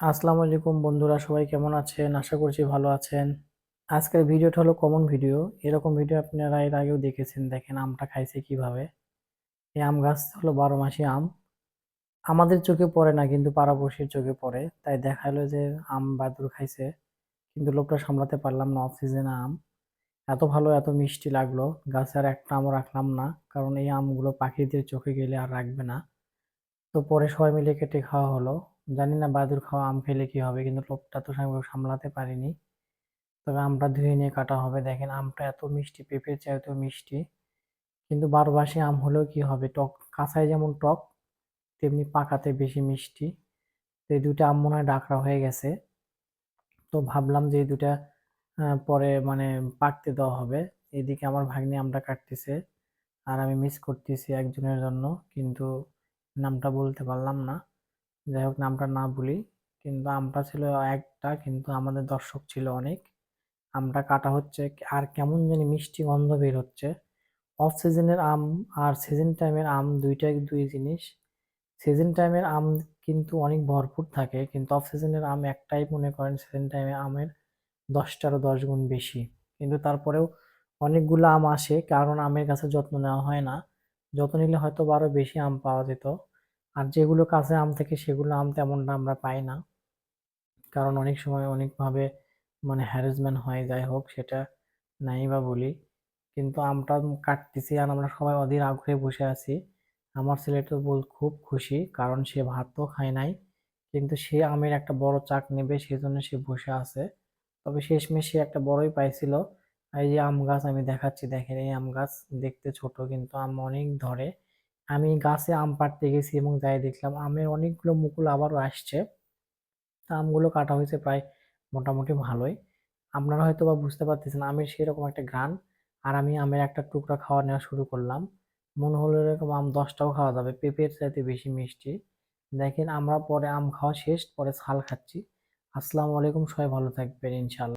আসসালামু আলাইকুম বন্ধুরা, সবাই কেমন আছেন? আশা করছি ভালো আছেন। আজকের ভিডিওটা হলো কমন ভিডিও এরকম ভিডিও আপনারা এর আগেও দেখেছেন। দেখেন আমটা খাইছে কীভাবে। এই আম গাছ হলো বারো মাসি আম। আমাদের চোখে পড়ে না, কিন্তু পাড়াপড়শির চোখে পড়ে। তাই দেখা হলো যে আম বাদুর খাইছে। কিন্তু লোকটা সামলাতে পারলাম না অফ সিজনে আম। এত ভালো, এত মিষ্টি লাগল। গাছে আর একটা আমও রাখলাম না, কারণ এই আমগুলো পাখিদের চোখে গেলে আর রাখবে না। তো পরে সবাই মিলে কেটে খাওয়া হলো। জানি না বাদুর খাওয়া আম খেলে কি হবে, কিন্তু লোকটা তো সামলাতে পারিনি। তবে আমটা ধুয়ে নিয়ে কাটা হবে। দেখেন, আমটা এত মিষ্টি, পেঁপের চাইতেও মিষ্টি। কিন্তু বারোবাসী আম হলেও কি হবে? টক কাঁচায় যেমন টক, তেমনি পাকাতে বেশি মিষ্টি। তো এই দুইটা আম মনে হয় ডাকরা হয়ে গেছে। তো ভাবলাম যে এই দুটা পরে মানে পাকতে দেওয়া হবে। এদিকে আমার ভাগ্নি আমটা কাটতেছে। আর আমি মিস করতেছি একজনের জন্য, কিন্তু নামটা বলতে পারলাম না। যাই হোক নামটা না বলি কিন্তু আমটা ছিল একটা, কিন্তু আমাদের দর্শক ছিল অনেক। আমটা কাটা হচ্ছে আর কেমন জানি মিষ্টি গন্ধ বের হচ্ছে। অফ সিজনের আম আর সিজন টাইমের আম দুইটাই দুই জিনিস। সিজন টাইমের আম কিন্তু অনেক ভরপুর থাকে, কিন্তু অফ সিজনের আম একটাই মনে করেন সিজন টাইমে আমের দশটারও দশ গুণ বেশি। কিন্তু তারপরেও অনেকগুলো আম আসে, কারণ আমের কাছে যত্ন নেওয়া হয় না। যত্ন নিলে হয়তো আরও বেশি আম পাওয়া যেত। আর যেগুলো কাছে আম থেকে সেগুলো আম তেমনটা আমরা পাই না। কারণ অনেক সময় অনেকভাবে মানে হ্যারাসমেন্ট হয়, যাই হোক সেটা নাই বা বলি। কিন্তু আমটা কাটতেছি আর আমরা সবাই অধীর আগ্রহে বসে আছি। আমার ছেলেটা বল খুব খুশি কারণ সে ভাতও খায় নাই। কিন্তু সে আমের একটা বড় চাক নেবে সেজন্য সে বসে আছে। তবে শেষমেশ সে একটা বড়ই পাইছিল। এই যে আম গাছ আমি দেখাচ্ছি, দেখেন এই আম গাছ দেখতে ছোট কিন্তু আম অনেক ধরে। আমি গাছে আম পাড়তে গেছি এবং যাই দেখলাম আমের অনেকগুলো মুকুল আবারও আসছে। তা আমগুলো কাটা হয়েছে প্রায় মোটামুটি ভালোই। আপনারা হয়তো বা বুঝতে পারতেছেন আমের সেরকম একটা গান আর আমি আমের একটা টুকরা খাওয়া নেওয়া শুরু করলাম। মনে হলো এরকম আম দশটাও খাওয়া যাবে, পেঁপের চাইতে বেশি মিষ্টি। দেখেন আমরা পরে আম খাওয়া শেষ, পরে ছাল খাচ্ছি। আসসালামু আলাইকুম, সবাই ভালো থাকবেন ইনশাল্লাহ